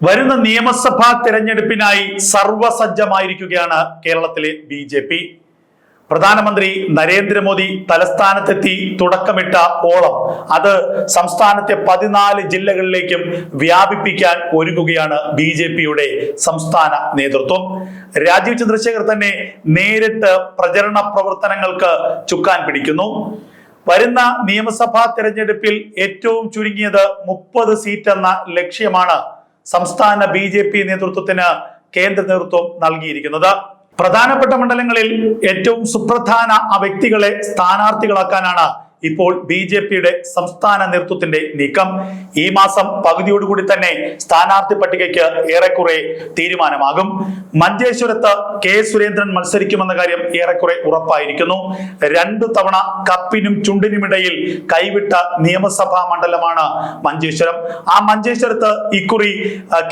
വരുന്ന നിയമസഭാ തെരഞ്ഞെടുപ്പിനായി സർവസജ്ജമായിരിക്കുകയാണ് കേരളത്തിലെ ബി ജെ പി. പ്രധാനമന്ത്രി നരേന്ദ്രമോദി തലസ്ഥാനത്തെത്തി തുടക്കമിട്ട ഓളം അത് സംസ്ഥാനത്തെ പതിനാല് ജില്ലകളിലേക്കും വ്യാപിപ്പിക്കാൻ ഒരുങ്ങുകയാണ് ബി ജെ പിയുടെ സംസ്ഥാന നേതൃത്വം. രാജീവ് ചന്ദ്രശേഖർ തന്നെ നേരിട്ട് പ്രചരണ പ്രവർത്തനങ്ങൾക്ക് ചുക്കാൻ പിടിക്കുന്നു. വരുന്ന നിയമസഭാ തെരഞ്ഞെടുപ്പിൽ ഏറ്റവും ചുരുങ്ങിയത് മുപ്പത് സീറ്റ് എന്ന ലക്ഷ്യമാണ് സംസ്ഥാന ബി ജെ പി നേതൃത്വത്തിന് കേന്ദ്ര നേതൃത്വം നൽകിയിരിക്കുന്നത്. പ്രധാനപ്പെട്ട മണ്ഡലങ്ങളിൽ ഏറ്റവും സുപ്രധാന ആ വ്യക്തികളെ സ്ഥാനാർത്ഥികളാക്കാനാണ് ഇപ്പോൾ ബി ജെ പിയുടെ സംസ്ഥാന നേതൃത്വത്തിന്റെ നീക്കം. ഈ മാസം പകുതിയോടുകൂടി തന്നെ സ്ഥാനാർത്ഥി പട്ടികയ്ക്ക് ഏറെക്കുറെ തീരുമാനമാകും. മഞ്ചേശ്വരത്ത് കെ സുരേന്ദ്രൻ മത്സരിക്കുമെന്ന കാര്യം ഏറെക്കുറെ ഉറപ്പായിരിക്കുന്നു. രണ്ടു തവണ കപ്പിനും ചുണ്ടിനുമിടയിൽ കൈവിട്ട നിയമസഭാ മണ്ഡലമാണ് മഞ്ചേശ്വരം. ആ മഞ്ചേശ്വരത്ത് ഇക്കുറി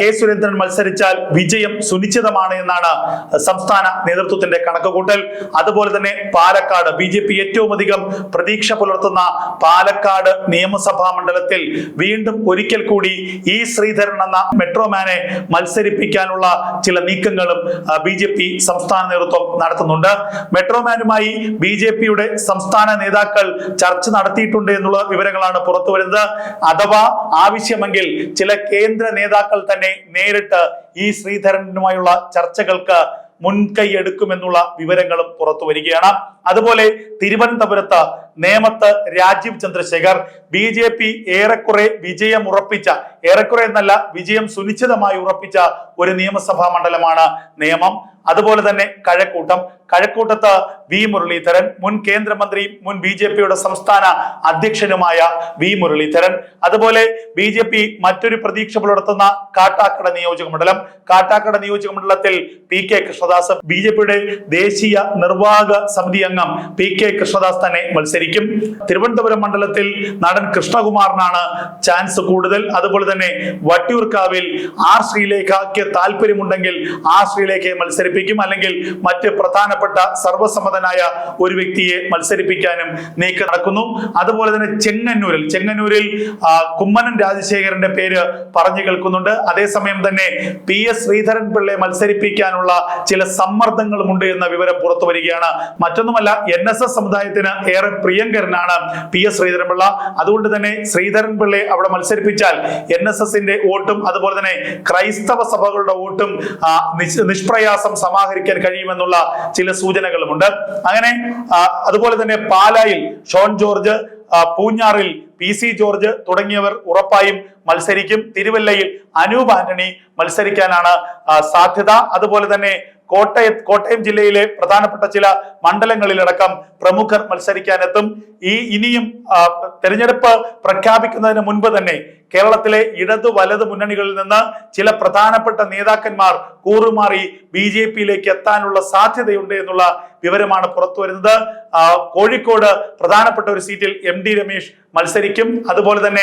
കെ സുരേന്ദ്രൻ മത്സരിച്ചാൽ വിജയം സുനിശ്ചിതമാണ് എന്നാണ് സംസ്ഥാന നേതൃത്വത്തിന്റെ കണക്കുകൂട്ടൽ. അതുപോലെ തന്നെ പാലക്കാട് ബി ഏറ്റവും അധികം പ്രതീക്ഷ പുലർത്തുന്ന പാലക്കാട് നിയമസഭാ മണ്ഡലത്തിൽ വീണ്ടും ഒരിക്കൽ കൂടി ഇ ശ്രീധരൻ എന്ന മെട്രോമാനെ മത്സരിപ്പിക്കാനുള്ള ചില നീക്കങ്ങളും ബി ജെ പി സംസ്ഥാന നേതൃത്വം നടത്തുന്നുണ്ട്. മെട്രോമാനുമായി ബി ജെ പിയുടെ സംസ്ഥാന നേതാക്കൾ ചർച്ച നടത്തിയിട്ടുണ്ട് എന്നുള്ള വിവരങ്ങളാണ് പുറത്തു വരുന്നത്. അഥവാ ആവശ്യമെങ്കിൽ ചില കേന്ദ്ര നേതാക്കൾ തന്നെ നേരിട്ട് ഇ ശ്രീധരനുമായുള്ള ചർച്ചകൾക്ക് മുൻകൈ എടുക്കുമെന്നുള്ള വിവരങ്ങളും പുറത്തു വരികയാണ്. അതുപോലെ തിരുവനന്തപുരത്ത് നേമത്ത് Rajeev Chandrasekhar B J P ഏറെക്കുറെ വിജയം ഉറപ്പിച്ച ഏറെക്കുറെ എന്നല്ല വിജയം സുനിശ്ചിതമായി ഉറപ്പിച്ച ഒരു നിയമസഭാ മണ്ഡലമാണ് നേമം. അതുപോലെ തന്നെ കഴക്കൂട്ടം. കഴക്കൂട്ടത്ത് വി മുരളീധരൻ മുൻ കേന്ദ്രമന്ത്രി മുൻ ബി ജെ പിയുടെ സംസ്ഥാന അധ്യക്ഷനുമായ വി മുരളീധരൻ. അതുപോലെ ബി ജെ പി മറ്റൊരു പ്രതീക്ഷ പുലർത്തുന്ന കാട്ടാക്കട നിയോജക മണ്ഡലം. കാട്ടാക്കട നിയോജക മണ്ഡലത്തിൽ P K Krishnadas B J പിയുടെ ദേശീയ നിർവാഹക സമിതി അംഗം പി കെ കൃഷ്ണദാസ് തന്നെ മത്സരിക്കും. തിരുവനന്തപുരം മണ്ഡലത്തിൽ നടൻ കൃഷ്ണകുമാറിനാണ് ചാൻസ് കൂടുതൽ. അതുപോലെ തന്നെ വട്ടിയൂർക്കാവിൽ ആർ ശ്രീലേഖയ്ക്ക് താല്പര്യമുണ്ടെങ്കിൽ ആ ശ്രീലേഖയെ മത്സരിപ്പിക്കും. അല്ലെങ്കിൽ മറ്റ് പ്രധാനപ്പെട്ട സർവസമ്മതനായ ഒരു വ്യക്തിയെ മത്സരിപ്പിക്കാനും നീക്കം നടക്കുന്നു. അതുപോലെ തന്നെ ചെങ്ങന്നൂരിൽ ചെങ്ങന്നൂരിൽ കുമ്മനം രാജശേഖരന്റെ പേര് പറഞ്ഞു കേൾക്കുന്നുണ്ട്. അതേസമയം തന്നെ പി എസ് ശ്രീധരൻ പിള്ളയെ മത്സരിപ്പിക്കാനുള്ള ചില സമ്മർദ്ദങ്ങളുമുണ്ട് എന്ന വിവരം പുറത്തു വരികയാണ്. മറ്റൊന്നുമല്ല എൻ എസ് എസ് സമുദായത്തിന് ഏറെ പ്രിയങ്കരനാണ് പി എസ് ശ്രീധരൻപിള്ള. അതുകൊണ്ട് തന്നെ ശ്രീധരൻപിള്ളയെ അവിടെ മത്സരിപ്പിച്ചാൽ എൻ എസ് എസിന്റെ വോട്ടും അതുപോലെ തന്നെ ക്രൈസ്തവ സഭകളുടെ വോട്ടും നിഷ്പ്രയാസം സമാഹരിക്കാൻ കഴിയുമെന്നുള്ള ചില സൂചനകളുമുണ്ട്. അങ്ങനെ അതുപോലെ തന്നെ പാലായിൽ ഷോൺ ജോർജ് പൂഞ്ഞാറിൽ പി സി ജോർജ് തുടങ്ങിയവർ ഉറപ്പായും മത്സരിക്കും. തിരുവല്ലയിൽ അനൂപ് ആന്റണി മത്സരിക്കാനാണ് സാധ്യത. അതുപോലെ തന്നെ കോട്ടയം കോട്ടയം ജില്ലയിലെ പ്രധാനപ്പെട്ട ചില മണ്ഡലങ്ങളിലടക്കം പ്രമുഖർ മത്സരിക്കാനെത്തും. ഈ ഇനിയും തെരഞ്ഞെടുപ്പ് പ്രഖ്യാപിക്കുന്നതിന് മുൻപ് തന്നെ കേരളത്തിലെ ഇടത് വലത് മുന്നണികളിൽ നിന്ന് ചില പ്രധാനപ്പെട്ട നേതാക്കന്മാർ കൂറുമാറി ബി ജെ പിയിലേക്ക് എത്താനുള്ള സാധ്യതയുണ്ട് എന്നുള്ള വിവരമാണ് പുറത്തു വരുന്നത്. കോഴിക്കോട് പ്രധാനപ്പെട്ട ഒരു സീറ്റിൽ എം ഡി രമേശ് മത്സരിക്കും. അതുപോലെ തന്നെ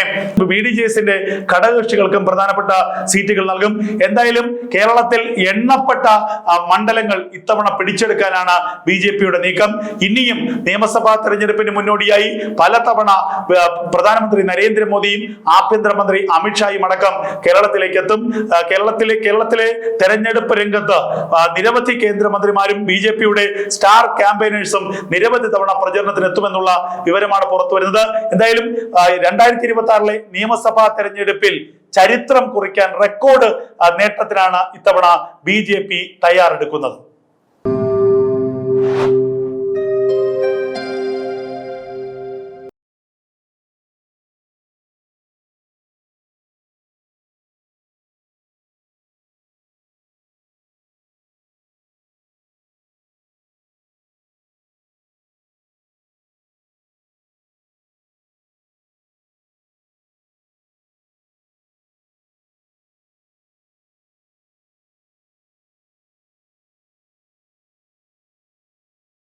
ബി ഡി ജെ എസിന്റെ ഘടകകക്ഷികൾക്കും പ്രധാനപ്പെട്ട സീറ്റുകൾ നൽകും. എന്തായാലും കേരളത്തിൽ എണ്ണപ്പെട്ട മണ്ഡലങ്ങൾ ഇത്തവണ പിടിച്ചെടുക്കാനാണ് ബി ജെ പിയുടെ നീക്കം. ഇനിയും നിയമസഭാ തെരഞ്ഞെടുപ്പിന് മുന്നോടിയായി പലതവണ പ്രധാനമന്ത്രി നരേന്ദ്രമോദിയും ആഭ്യന്തരമന്ത്രി അമിത്ഷായും അടക്കം കേരളത്തിലേക്ക് എത്തും കേരളത്തിലെ കേരളത്തിലെ തെരഞ്ഞെടുപ്പ് രംഗത്ത് നിരവധി കേന്ദ്രമന്ത്രിമാരും ബി ജെ പിയുടെ സ്റ്റാർ ക്യാമ്പയിനേഴ്സും നിരവധി തവണ പ്രചരണത്തിന് എത്തുമെന്നുള്ള വിവരമാണ് പുറത്തു വരുന്നത്. എന്തായാലും രണ്ടായിരത്തി ഇരുപത്തി ആറിലെ നിയമസഭാ തെരഞ്ഞെടുപ്പിൽ ചരിത്രം കുറിക്കാൻ റെക്കോർഡ് നേട്ടത്തിനാണ് ഇത്തവണ ബി തയ്യാറെടുക്കുന്നത്.